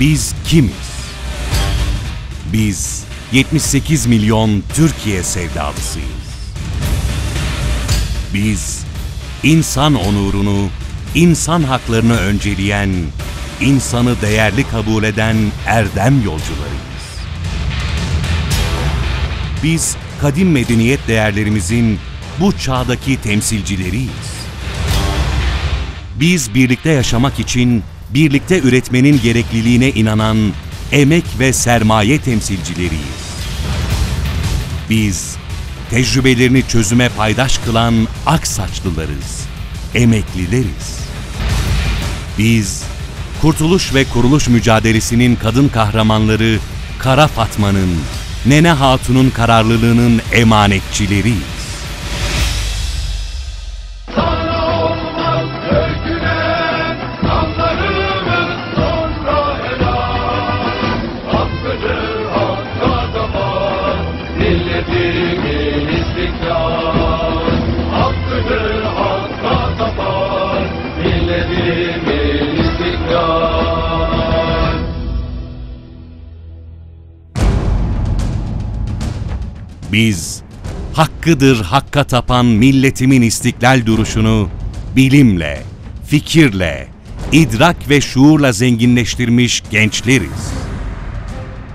Biz kimiz? Biz 78 milyon Türkiye sevdalısıyız. Biz insan onurunu, insan haklarını önceleyen, insanı değerli kabul eden erdem yolcularıyız. Biz kadim medeniyet değerlerimizin bu çağdaki temsilcileriyiz. Biz birlikte yaşamak için birlikte üretmenin gerekliliğine inanan emek ve sermaye temsilcileriyiz. Biz tecrübelerini çözüme paydaş kılan aksaçlılarız, emeklileriz. Biz kurtuluş ve kuruluş mücadelesinin kadın kahramanları Kara Fatma'nın, Nene Hatun'un kararlılığının emanetçileriyiz. Milletimin istiklal Hakkıdır hakka zaman Milletimin istiklal Biz hakkıdır hakka tapan milletimin istiklal duruşunu bilimle, fikirle, idrak ve şuurla zenginleştirmiş gençleriz.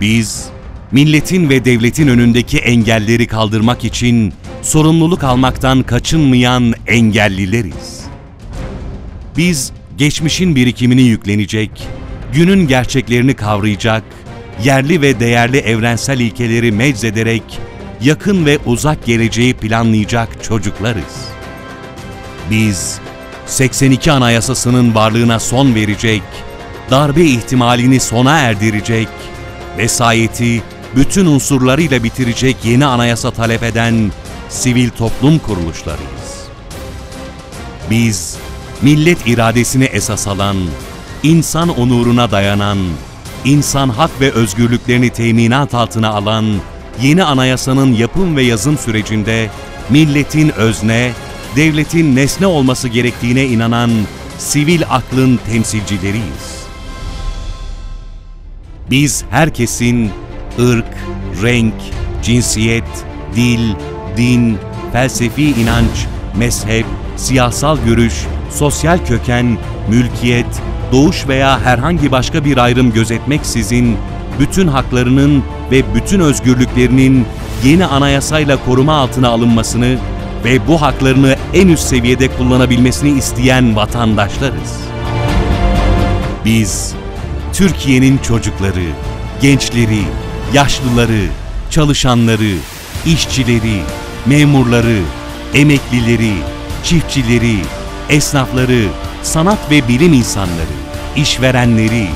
Biz milletin ve devletin önündeki engelleri kaldırmak için sorumluluk almaktan kaçınmayan engellileriz. Biz geçmişin birikimini yüklenecek, günün gerçeklerini kavrayacak, yerli ve değerli evrensel ilkeleri meczederek yakın ve uzak geleceği planlayacak çocuklarız. Biz 82 Anayasası'nın varlığına son verecek, darbe ihtimalini sona erdirecek, vesayeti bütün unsurlarıyla bitirecek yeni anayasa talep eden sivil toplum kuruluşlarıyız. Biz, millet iradesini esas alan, insan onuruna dayanan, insan hak ve özgürlüklerini teminat altına alan yeni anayasanın yapım ve yazım sürecinde milletin özne, devletin nesne olması gerektiğine inanan sivil aklın temsilcileriyiz. Biz herkesin ırk, renk, cinsiyet, dil, din, felsefi inanç, mezhep, siyasal görüş, sosyal köken, mülkiyet, doğuş veya herhangi başka bir ayrım gözetmeksizin bütün haklarının ve bütün özgürlüklerinin yeni anayasayla koruma altına alınmasını ve bu haklarını en üst seviyede kullanabilmesini isteyen vatandaşlarız. Biz Türkiye'nin çocukları, gençleri, yaşlıları, çalışanları, işçileri, memurları, emeklileri, çiftçileri, esnafları, sanat ve bilim insanları, işverenleri,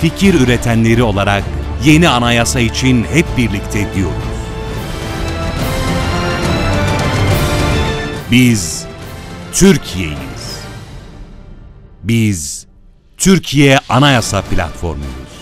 fikir üretenleri olarak yeni anayasa için hep birlikte diyoruz. Biz Türkiye'yiz. Biz Türkiye Anayasa Platformuyuz.